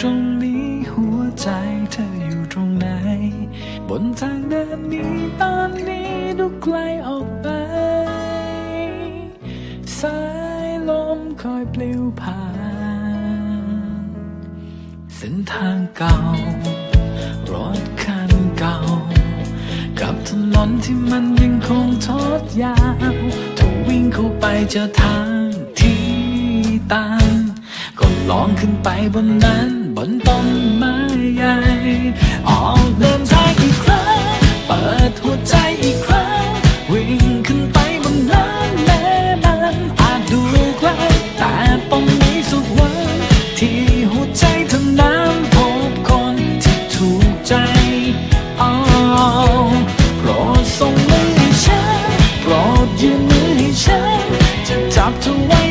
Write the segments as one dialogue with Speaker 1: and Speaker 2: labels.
Speaker 1: ตรงนี้หัวใจเธออยู่ตรงไหน บนทางเดินนี้ตอนนี้ดูไกลออกไป สายลมคอยปลิวผ่าน เส้นทางเก่า รถคันเก่า กับถนนที่มันยังคงทอดยาวถ้าวิ่งเข้าไปเจอทางที่ตันก็ลองขึ้นไปบนนั้น บนต้นไม้ใหญ่ ออกเดินทางอีกครั้ง เปิดหัวใจอีกครั้ง วิ่งขึ้นไปบนนั้นแม้มันอาจดูไกลแต่ต้องมีสักวันที่หัวใจเธอนั้นพบคนที่ถูกใจอ้าโปรดส่งมือให้ฉันโปรดยืนมือให้ฉันจะจับเธอไว้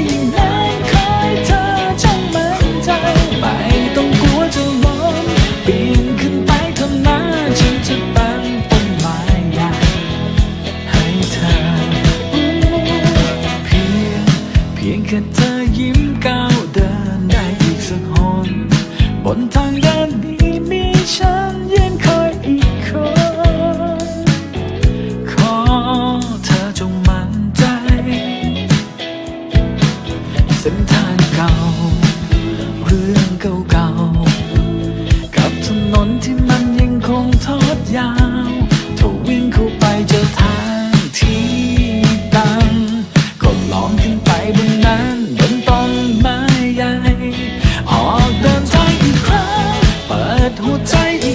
Speaker 1: หัวใจ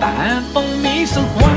Speaker 1: ไปบนนั้